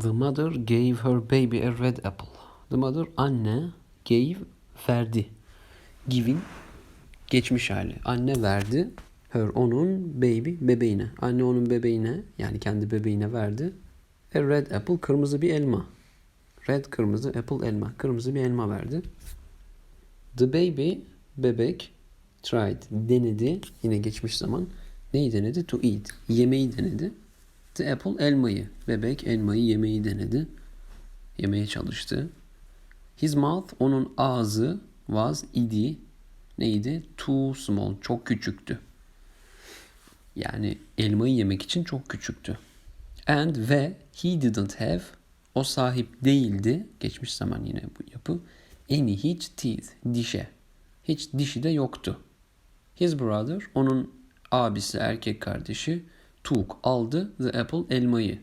The mother gave her baby a red apple. The mother anne gave verdi. Giving geçmiş hali. Anne verdi. Her onun baby bebeğine. Anne onun bebeğine yani kendi bebeğine verdi. A red apple kırmızı bir elma. Red kırmızı apple elma. Kırmızı bir elma verdi. The baby bebek tried denedi. Yine geçmiş zaman. Neyi denedi? To eat. Yemeği denedi. The apple elmayı. Bebek elmayı yemeyi denedi. Yemeye çalıştı. His mouth onun ağzı was idi. Neydi? Too small. Çok küçüktü. Yani elmayı yemek için çok küçüktü. And ve he didn't have o sahip değildi. Geçmiş zaman yine bu yapı. Any hiç teeth. Dişe. Hiç dişi de yoktu. His brother onun abisi erkek kardeşi took aldı the apple elmayı.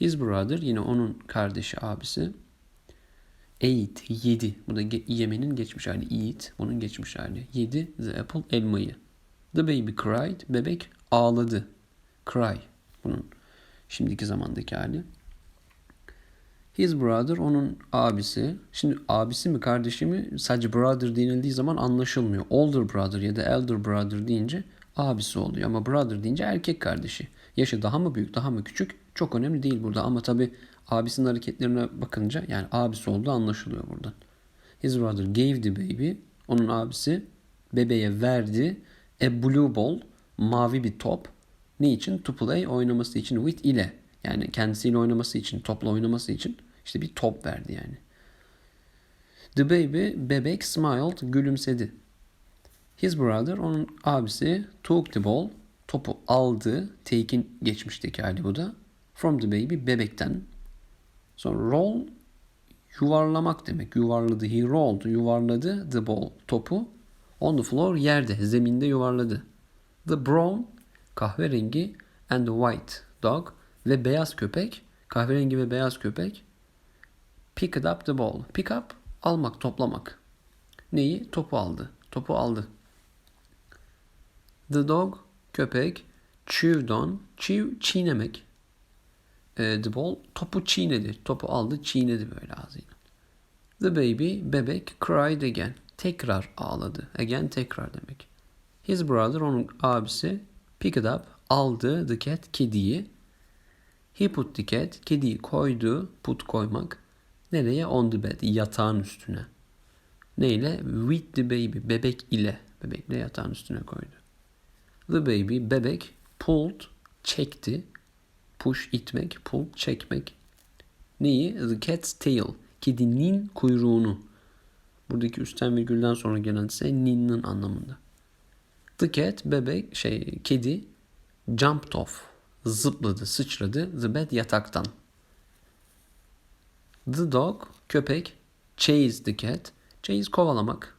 His brother yine onun kardeşi abisi ate yedi. Bu da yemenin geçmiş hali eat. Bunun geçmiş hali. Yedi the apple elmayı. The baby cried. Bebek ağladı. Cry. Bunun şimdiki zamandaki hali. His brother onun abisi. Şimdi abisi mi kardeşi mi sadece brother denildiği zaman anlaşılmıyor. Older brother ya da elder brother deyince abisi oluyor. Ama brother deyince erkek kardeşi. Yaşı daha mı büyük daha mı küçük çok önemli değil burada. Ama tabi abisinin hareketlerine bakınca yani abisi olduğu anlaşılıyor buradan. His brother gave the baby. Onun abisi bebeğe verdi. A blue ball. Mavi bir top. Ne için? To play oynaması için with ile. Yani kendisiyle oynaması için, topla oynaması için işte bir top verdi yani. The baby, bebek smiled, gülümsedi. His brother, onun abisi took the ball, topu aldı. Take'in geçmişteki hali bu da. From the baby, bebekten. Sonra roll, yuvarlamak demek. Yuvarladı. He rolled, yuvarladı the ball, topu. On the floor, yerde, zeminde yuvarladı. The brown, kahverengi and the white dog ve beyaz köpek, kahverengi ve beyaz köpek picked up the ball. Pick up, almak, toplamak. Neyi? Topu aldı. Topu aldı. The dog, köpek, chewed on, chew, çiğnemek. E, the ball, topu çiğnedi. Topu aldı, çiğnedi böyle ağzıyla. The baby, bebek, cried again. Tekrar ağladı. Again tekrar demek. His brother, onun abisi, picked up, aldı the cat, kediyi. He put the cat, kediyi koydu, put koymak. Nereye? On the bed, yatağın üstüne. Neyle? With the baby, bebek ile. Bebekle yatağın üstüne koydu. The baby, bebek, pulled, çekti. Push, itmek, pull, çekmek. Neyi? The cat's tail, kedinin kuyruğunu. Buradaki üstten virgülden sonra gelen ise nin'in anlamında. The cat, bebek, şey, kedi, jumped off, zıpladı, sıçradı, the bed yataktan. The dog, köpek, chased the cat, chase kovalamak.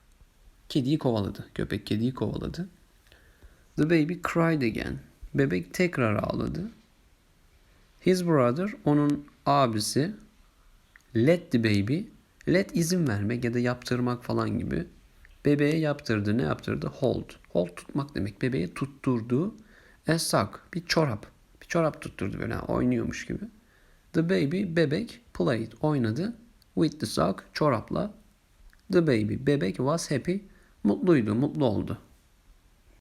Kediyi kovaladı, köpek kediyi kovaladı. The baby cried again, bebek tekrar ağladı. His brother, onun abisi, let the baby, let izin vermek ya da yaptırmak falan gibi. Bebeğe yaptırdı. Ne yaptırdı? Hold. Hold tutmak demek. Bebeğe tutturdu. A sock. Bir çorap. Bir çorap tutturdu böyle oynuyormuş gibi. The baby bebek played. Oynadı. With the sock. Çorapla. The baby bebek was happy. Mutluydu. Mutlu oldu.